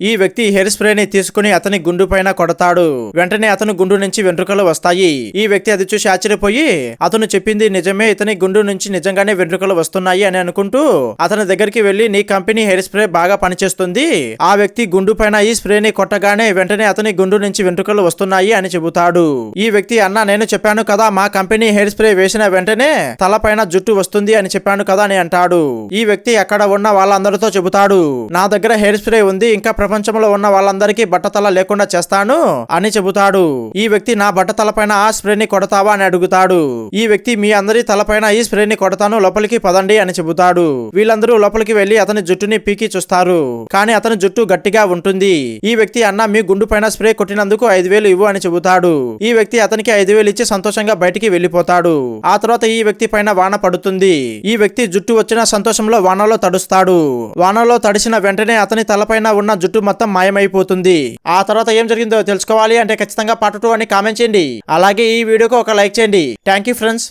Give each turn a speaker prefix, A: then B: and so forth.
A: ఈ వ్యక్తి హెయిర్ స్ప్రేని తీసుకుని అతని గుండు పైన కొడతాడు. వెంటనే అతను గుండు నుంచి వెంట్రుకలు వస్తాయి. ఈ వ్యక్తి అది చూసి ఆశ్చర్యపోయి అతను చెప్పింది నిజమే ఇతని గుండు నుంచి నిజంగానే వెంట్రుకలు వస్తున్నాయి అని అనుకుంటూ అతని దగ్గరికి వెళ్ళి నీ కంపెనీ హెయిర్ స్ప్రే బాగా పనిచేస్తుంది. ఆ వ్యక్తి గుండు పైన ఈ స్ప్రేని కొట్టగానే వెంటనే అతని గుండు నుంచి వెంట్రుకలు వస్తున్నాయి అని చెబుతాడు. ఈ వ్యక్తి అన్న నేను చెప్పాను కదా మా కంపెనీ హెయిర్ స్ప్రే వేసిన వెంటనే తలపైన జుట్టు వస్తుంది అని చెప్పాను కదా అని అంటాడు. ఈ వ్యక్తి అక్కడ ఉన్న వాళ్ళందరితో చెబుతాడు. నా దగ్గర హెయిర్ స్ప్రే ఉంది ఇంకా ప్రపంచంలో ఉన్న వాళ్ళందరికీ బట్టతల లేకుండా చేస్తాను అని చెబుతాడు. ఈ వ్యక్తి నా బట్టతల పైన ఆ స్ప్రేని కొడతావా అని అడుగుతాడు. ఈ వ్యక్తి మీ అందరి తలపైన ఈ స్ప్రేని కొడతాను లోపలికి పదండి అని చెబుతాడు. వీళ్ళందరూ లోపలికి వెళ్ళి అతని జుట్టుని పీకి చూస్తారు. కానీ అతని జుట్టు గట్టిగా ఉంటుంది. ఈ వ్యక్తి అన్న మీ గుండు పైన స్ప్రే కొట్టినందుకు ఐదు వేలు ఇవ్వు అని చెబుతాడు. ఈ వ్యక్తి అతనికి ఐదు వేలు ఇచ్చి సంతోషంగా బయటికి వెళ్ళిపోతాడు ఆ తర్వాత ఈ వ్యక్తి పైన వాన పడుతుంది. ఈ వ్యక్తి జుట్టు వచ్చిన సంతోషంలో వానలో తడుస్తాడు. వానలో తడిసిన వెంటనే అతని తలపైన ఉన్న జుట్టు మొత్తం మాయమైపోతుంది. ఆ తర్వాత ఏం జరిగిందో తెలుసుకోవాలి అంటే ఖచ్చితంగా పార్ట్ టూ అని కామెంట్ చేయండి. అలాగే ఈ వీడియోకి ఒక లైక్ చేయండి. Thank you friends.